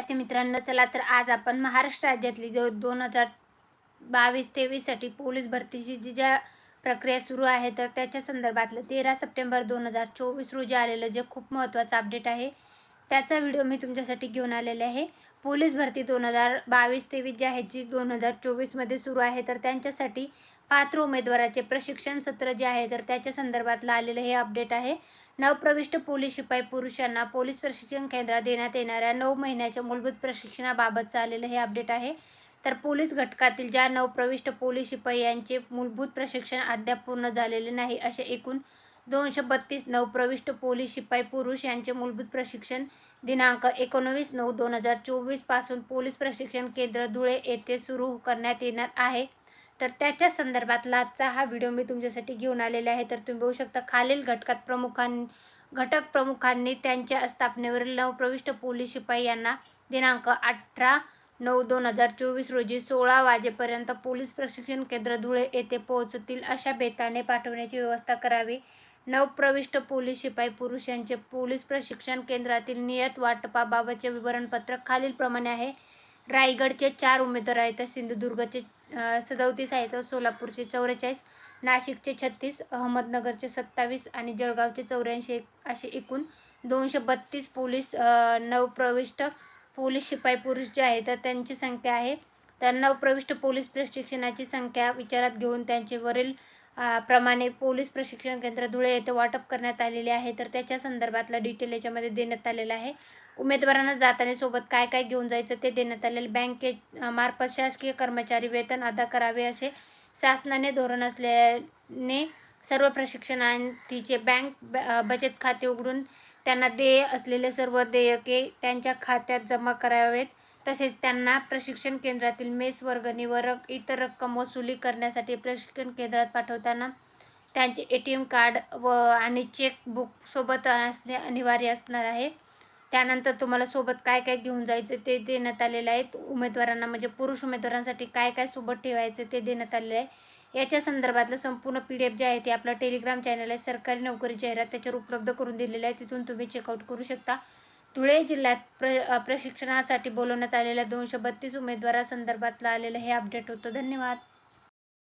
विद्यार्थी मित्रांनो चला तर आज आपण महाराष्ट्र राज्यातली जो दोन हजार बावीस तेवीससाठी पोलीस भरतीची जी ज्या प्रक्रिया सुरू आहे तर त्याच्या संदर्भातलं तेरा सप्टेंबर दोन हजार चोवीस रोजी आलेलं जे खूप महत्त्वाचं अपडेट आहे त्याचा व्हिडिओ मी तुमच्यासाठी घेऊन आलेले आहे. पोलीस भरती दोन हजार बावीस तेवीस जी आहे जी दोन हजार चोवीसमध्ये सुरू आहे तर त्यांच्यासाठी पात्र उमेदवाराचे प्रशिक्षण सत्र जे आहे तर त्याच्या संदर्भातलं आलेलं हे अपडेट आहे. नवप्रविष्ट पोलीस शिपाई पुरुषांना पोलीस प्रशिक्षण केंद्रात देण्यात येणाऱ्या नऊ महिन्याच्या मूलभूत प्रशिक्षणाबाबतचं आलेलं हे अपडेट आहे. तर पोलीस घटकातील ज्या नवप्रविष्ट पोलीस शिपाई यांचे मूलभूत प्रशिक्षण अद्याप पूर्ण झालेले नाही असे एकूण दोनशे बत्तीस नऊ प्रविष्ट पोलीस शिपाई पुरुष यांचे मूलभूत प्रशिक्षण दिनांक एकोणवीस नऊ दोन हजार चोवीसपासून पोलीस प्रशिक्षण केंद्र धुळे येथे सुरू करण्यात येणार आहे. तर त्याच्या संदर्भातला आजचा हा व्हिडिओ मी तुमच्यासाठी घेऊन आलेला आहे. तर तुम्ही बघू शकता खालील घटकात प्रमुखां घटक प्रमुखांनी त्यांच्या स्थापनेवरील नवप्रविष्ट पोलीस शिपाई यांना दिनांक अठरा नऊ दोन हजार चोवीस रोजी सोळा वाजेपर्यंत पोलीस प्रशिक्षण केंद्र धुळे येथे पोहोचतील अशा बेताने पाठवण्याची व्यवस्था करावी. नवप्रविष्ट पोलीस शिपाई पुरुष यांचे पोलीस प्रशिक्षण केंद्रातील नियत वाटपाबाबतचे विवरणपत्र खालीलप्रमाणे आहे. रायगडचे चार उमेदवार आहेत सिंधुदुर्गचे सदोतीस आहेत सोलापूरचे चौवेचाळीस नाशिकचे छत्तीस अहमदनगरचे सत्तावीस आणि जळगावचे चौऱ्याऐंशी असे एकूण दोनशे बत्तीस पोलीस नवप्रविष्ट पोलीस शिपाई पुरुष जे आहेत तर त्यांची संख्या आहे. तर नवप्रविष्ट पोलीस प्रशिक्षणाची संख्या विचारात घेऊन त्यांचे वरील प्रमाणे पोलीस प्रशिक्षण केंद्र धुळे येथे वाटप करण्यात आलेले आहे. तर त्याच्या संदर्भातला डिटेल याच्यामध्ये देण्यात आलेला आहे. उमेदवारांना जाताना सोबत काय काय घेऊन जायचं ते देण्यात आलेले बँके मार्फत शासकीय कर्मचारी वेतन अदा करावे असे शासनाने धोरण असल्याने सर्व प्रशिक्षणार्थीचे बँक बचत खाते उघडून त्यांना देय असलेले सर्व देयके त्यांच्या खात्यात जमा करावेत. तसेच त्यांना प्रशिक्षण केंद्रातील मेस वर्गणी व रक इतर रक्कम वसुली करण्यासाठी प्रशिक्षण केंद्रात पाठवताना त्यांचे ए टी एम कार्ड व आणि चेकबुक सोबत असणे अनिवार्य असणार आहे. त्यानंतर तुम्हाला सोबत काय काय घेऊन जायचं ते देण्यात आलेलं आहे उमेदवारांना म्हणजे पुरुष उमेदवारांसाठी काय काय सोबत ठेवायचं ते देण्यात आलेलं आहे. याच्या संदर्भातलं संपूर्ण पी डी एफ जे आहे ते आपलं टेलिग्राम चॅनल आहे. सरकारी नोकरी जाहिरात त्याच्यावर उपलब्ध करून दिलेलं आहे. तिथून तुम्ही चेकआउट करू शकता. धुळे जिल्ह्यात प्र प्रशिक्षणासाठी बोलवण्यात आलेल्या दोनशे बत्तीस उमेदवारासंदर्भातलं आलेलं हे अपडेट होतं. धन्यवाद.